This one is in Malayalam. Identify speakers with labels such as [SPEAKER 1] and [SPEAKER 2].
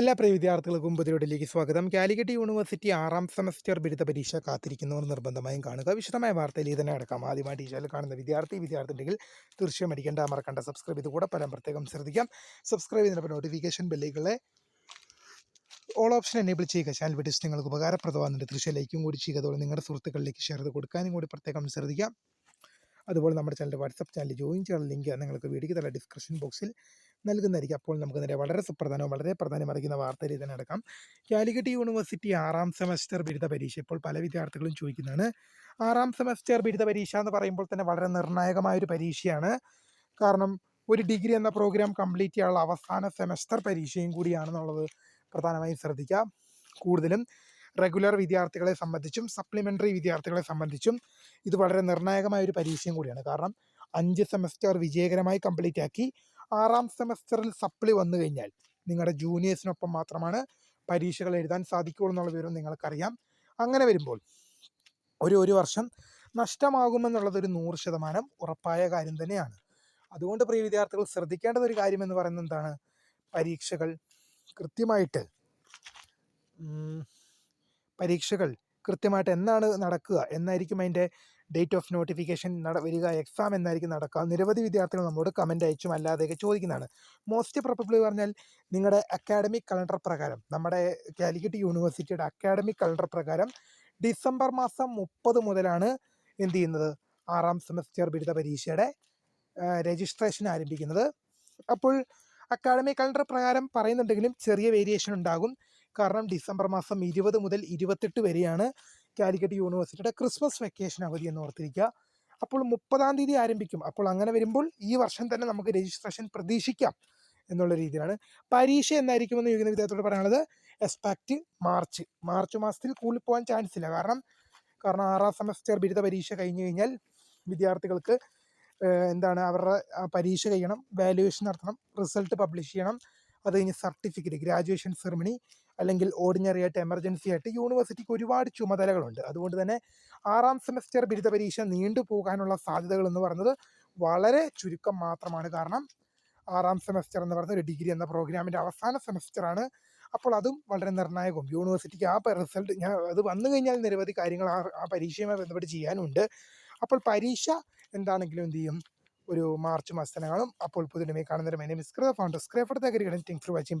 [SPEAKER 1] എല്ലാ പ്രിയ വിദ്യാർത്ഥികൾക്കും പുതിയോടിലേക്ക് സ്വാഗതം. കാലിക്കറ്റ് യൂണിവേഴ്സിറ്റി ആറാം സെമസ്റ്റർ ബിരുദ പരീക്ഷ കാത്തിരിക്കുന്നവർ നിർബന്ധമായും കാണുക. വിശദമായ വാർത്തയിൽ ഇതിനെ അടക്കാം. ആദ്യമായി ടീച്ചറിൽ കാണുന്ന വിദ്യാർത്ഥി വിദ്യാർത്ഥി ഉണ്ടെങ്കിൽ തീർച്ചയായും അടിക്കേണ്ട മറക്കേണ്ട. സബ്സ്ക്രൈബ് ചെയ്ത് കൂടെ പലം പ്രത്യേകം ശ്രദ്ധിക്കാം. സബ്സ്ക്രൈബ് ചെയ്യുന്നതിനൊപ്പം നോട്ടിഫിക്കേഷൻ ബെല്ലുകളെ ഓൾ ഓപ്ഷൻ എനേബിൾ ചെയ്യുക. ചാനൽ വീഡിയോസ് നിങ്ങൾക്ക് ഉപകാരപ്രദമാകുന്നുണ്ട്. തീർച്ചയായും ലൈക്കും കൂടി ചെയ്യുക. അതുപോലെ നിങ്ങളുടെ സുഹൃത്തുക്കളിലേക്ക് ഷെയർ ചെയ്ത് കൊടുക്കാനും കൂടി പ്രത്യേകം ശ്രദ്ധിക്കാം. അതുപോലെ നമ്മുടെ ചാനലിന്റെ വാട്സപ്പ് ചാനൽ ജോയിൻ ചെയ്യാനുള്ള ലിങ്ക് നിങ്ങൾക്ക് വീഡിയോ തല ഡിസ്ക്രിപ്ഷൻ ബോക്സിൽ നൽകുന്നതായിരിക്കും. അപ്പോൾ നമുക്ക് നേരെ വളരെ സുപ്രധാനവും വളരെ പ്രധാനം അറിയിക്കുന്ന വാർത്തയിൽ തന്നെ അടക്കാം കാലിക്കറ്റ് യൂണിവേഴ്സിറ്റി ആറാം സെമസ്റ്റർ ബിരുദ പരീക്ഷ. ഇപ്പോൾ പല വിദ്യാർത്ഥികളും ചോദിക്കുന്നതാണ് ആറാം സെമസ്റ്റർ ബിരുദ പരീക്ഷ എന്ന് പറയുമ്പോൾ തന്നെ വളരെ നിർണായകമായ ഒരു പരീക്ഷയാണ്. കാരണം ഒരു ഡിഗ്രി എന്ന പ്രോഗ്രാം കംപ്ലീറ്റ് ചെയ്യാനുള്ള അവസാന സെമസ്റ്റർ പരീക്ഷയും കൂടിയാണെന്നുള്ളത് പ്രധാനമായും ശ്രദ്ധിക്കുക. കൂടുതലും റെഗുലർ വിദ്യാർത്ഥികളെ സംബന്ധിച്ചും സപ്ലിമെന്ററി വിദ്യാർത്ഥികളെ സംബന്ധിച്ചും ഇത് വളരെ നിർണായകമായ ഒരു പരീക്ഷയും കൂടിയാണ്. കാരണം അഞ്ച് സെമസ്റ്റർ വിജയകരമായി കംപ്ലീറ്റ് ആക്കി ആറാം സെമസ്റ്ററിൽ സപ്ലി വന്നു കഴിഞ്ഞാൽ നിങ്ങളുടെ ജൂനിയേഴ്സിനൊപ്പം മാത്രമാണ് പരീക്ഷകൾ എഴുതാൻ സാധിക്കുള്ളൂ എന്നുള്ള വിവരം നിങ്ങൾക്കറിയാം. അങ്ങനെ വരുമ്പോൾ ഒരു ഒരു വർഷം നഷ്ടമാകുമെന്നുള്ളത് ഒരു നൂറ് ശതമാനം ഉറപ്പായ കാര്യം തന്നെയാണ്. അതുകൊണ്ട് പ്രിയ വിദ്യാർത്ഥികൾ ശ്രദ്ധിക്കേണ്ടത് ഒരു കാര്യം എന്ന് പറയുന്നത് എന്താണ്? പരീക്ഷകൾ കൃത്യമായിട്ട് പരീക്ഷകൾ കൃത്യമായിട്ട് എന്നാണ് നടക്കുക? എന്നായിരിക്കും അതിന്റെ ഡേറ്റ് ഓഫ് നോട്ടിഫിക്കേഷൻ നട വരിക എക്സാം എന്നായിരിക്കും നടക്കുക നിരവധി വിദ്യാർത്ഥികൾ നമ്മോട് കമന്റ് അയച്ചും അല്ലാതെയൊക്കെ ചോദിക്കുന്നതാണ്. മോസ്റ്റ് പ്രോബബ്ലി പറഞ്ഞാൽ നിങ്ങളുടെ അക്കാഡമിക് കലണ്ടർ പ്രകാരം നമ്മുടെ കാലിക്കറ്റ് യൂണിവേഴ്സിറ്റിയുടെ അക്കാഡമിക് കലണ്ടർ പ്രകാരം ഡിസംബർ മാസം മുപ്പത് മുതലാണ് എന്ത് ചെയ്യുന്നത്? ആറാം സെമസ്റ്റർ ബിരുദ പരീക്ഷയുടെ രജിസ്ട്രേഷൻ ആരംഭിക്കുന്നത്. അപ്പോൾ അക്കാഡമിക് കലണ്ടർ പ്രകാരം പറയുന്നുണ്ടെങ്കിലും ചെറിയ വേരിയേഷൻ ഉണ്ടാകും. കാരണം ഡിസംബർ മാസം ഇരുപത് മുതൽ ഇരുപത്തെട്ട് വരെയാണ് കാലിക്കറ്റ് യൂണിവേഴ്സിറ്റിയുടെ ക്രിസ്മസ് വെക്കേഷൻ അവധി എന്ന് ഓർത്തിരിക്കുക. അപ്പോൾ മുപ്പതാം തീയതി ആരംഭിക്കും. അപ്പോൾ അങ്ങനെ വരുമ്പോൾ ഈ വർഷം തന്നെ നമുക്ക് രജിസ്ട്രേഷൻ പ്രതീക്ഷിക്കാം എന്നുള്ള രീതിയിലാണ്. പരീക്ഷ എന്നായിരിക്കുമെന്ന് യോഗ്യത വിദ്യാർത്ഥിയോട് പറയാനുള്ളത് എക്സ്പാക്റ്റ് മാർച്ച്. മാർച്ച് മാസത്തിൽ കൂടുതൽ പോകാൻ ചാൻസ് ഇല്ല. കാരണം കാരണം ആറാം സെമസ്റ്റർ ബിരുദ പരീക്ഷ കഴിഞ്ഞു കഴിഞ്ഞാൽ വിദ്യാർത്ഥികൾക്ക് എന്താണ് അവരുടെ പരീക്ഷ കഴിയണം വാല്യുവേഷൻ നടത്തണം റിസൾട്ട് പബ്ലിഷ് ചെയ്യണം. അത് കഴിഞ്ഞ് സർട്ടിഫിക്കറ്റ് ഗ്രാജുവേഷൻ സെറമണി അല്ലെങ്കിൽ ഓർഡിനറി ആയിട്ട് എമർജൻസി ആയിട്ട് യൂണിവേഴ്സിറ്റിക്ക് ഒരുപാട് ചുമതലകളുണ്ട്. അതുകൊണ്ട് തന്നെ ആറാം സെമസ്റ്റർ ബിരുദ പരീക്ഷ നീണ്ടു പോകാനുള്ള സാധ്യതകൾ എന്ന് പറയുന്നത് വളരെ ചുരുക്കം മാത്രമാണ്. കാരണം ആറാം സെമസ്റ്റർ എന്ന് പറയുന്നത് ഒരു ഡിഗ്രി എന്ന പ്രോഗ്രാമിന്റെ അവസാന സെമസ്റ്ററാണ് അപ്പോൾ അതും വളരെ നിർണായകവും. യൂണിവേഴ്സിറ്റിക്ക് ആ റിസൾട്ട് ഞാൻ അത് വന്നു കഴിഞ്ഞാൽ നിരവധി കാര്യങ്ങൾ ആ ആ പരീക്ഷയുമായി ബന്ധപ്പെട്ട് ചെയ്യാനുണ്ട്. അപ്പോൾ പരീക്ഷ എന്താണെങ്കിലും എന്ത് ചെയ്യും? ഒരു മാർച്ച് മാസത്തിനെ അപ്പോൾ പുതിയ കാണുന്നവരും എന്നെ മിസ്കൃത ഫൗണ്ടർ സ്ക്രേഫർ ഫോർ വാച്ചിങ്